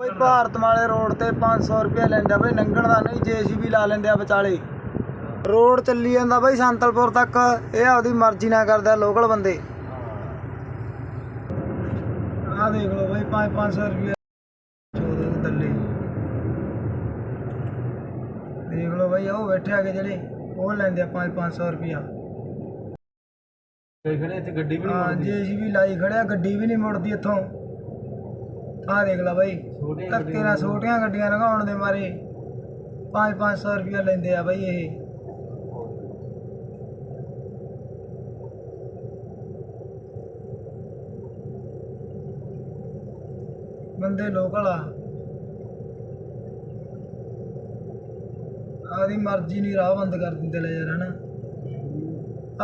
ਬਈ ਭਾਰਤ ਵਾਲੇ ਰੋਡ ਤੇ 500 ਰੁਪਏ ਲੈਂਦਾ ਬਈ ਲੰਘਣ ਦਾ ਨਹੀਂ ਜੇਸੀਬੀ ਲਾ ਲੈਂਦੇ ਆ ਵਿਚਾਲੇ। ਰੋਡ ਚੱਲੀ ਜਾਂਦਾ ਬਈ ਸੰਤਲਪੁਰ ਤੱਕ। ਇਹ ਆਪਦੀ ਮਰਜ਼ੀ ਨਾਲ ਕਰਦਾ ਲੋਕਲ ਬੰਦੇ। ਆਹ ਦੇਖ ਲਓ ਬਈ 5-500 ਰੁਪਏ ਚੋਦੇ ਦੱਲੇ ਦੇਖ ਲਓ ਬਈ ਉਹ ਬੈਠੇ ਆਗੇ ਜਿਹੜੇ ਉਹ ਲੈਂਦੇ ਆ 5-500 ਰੁਪਿਆ ਕਈ ਖੜੇ ਇੱਥੇ ਗੱਡੀ ਵੀ ਹਾਂ ਨਹੀਂ ਜੇਸੀਬੀ ਲਾਈ ਖੜਿਆ ਗੱਡੀ ਵੀ ਨਹੀਂ ਮੁੜਦੀ ਇੱਥੋਂ। ਆਹ ਦੇਖ ਲੈ ਬਈ ਧੱਕੇ ਨਾਲ ਛੋਟੀਆਂ ਗੱਡੀਆਂ ਲਗਾਉਣ ਦੇ ਮਾਰੇ। 5-500 ਰੁਪਇਆ ਲੈਂਦੇ ਆ ਬਈ ਇਹ। ਬੰਦੇ ਲੋਕਲ ਆ। ਆਦੀ ਮਰਜ਼ੀ ਨਹੀਂ ਰਾਹ ਬੰਦ ਕਰ ਦਿੰਦੇ ਲੈ ਯਾਰ ਹਨਾ?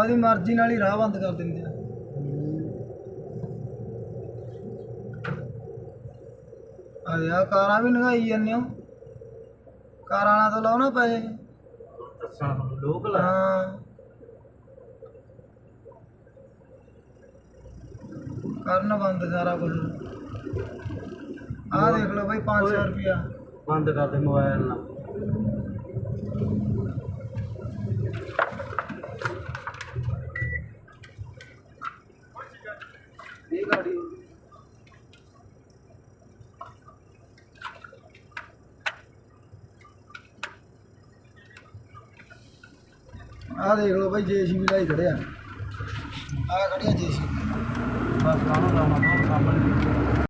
ਆਦੀ ਮਰਜ਼ੀ ਨਾਲ ਹੀ ਰਾਹ ਬੰਦ ਕਰ ਦਿੰਦੇ ਆ। ਆ ਕਾਰਾਂ ਵੀ ਲੰਘਾਈ ਜਾਂਦੇ ਹੋ। ਕਾਰਾਂ ਨਾਲ ਤਾਂ ਲਾਓ ਨਾ ਪੈਸੇ। ਦੱਸਾਂ ਲੋਕਲ ਆ ਹਾਂ। ਕਰਨ ਬੰਦ ਸਾਰਾ ਕੁਝ ਆਹ ਦੇਖ ਲਓ ਬਈ 500 ਰੁਪਿਆ ਬੰਦ ਕਰ ਦੇ ਮੋਬਾਈਲ ਨਾਲ। ਇਹ ਗਾੜੀ ਆਹ ਦੇਖ ਲਓ ਬਈ ਜੇਸੀਬੀ ਲਾਈ ਖੜਿਆ ਆਹ ਖੜਿਆ ਜੇਸੀਬੀ। ਬਸ ਕਾਹਨੂੰ ਲਾਉਣਾ ਸਾਹਮਣੇ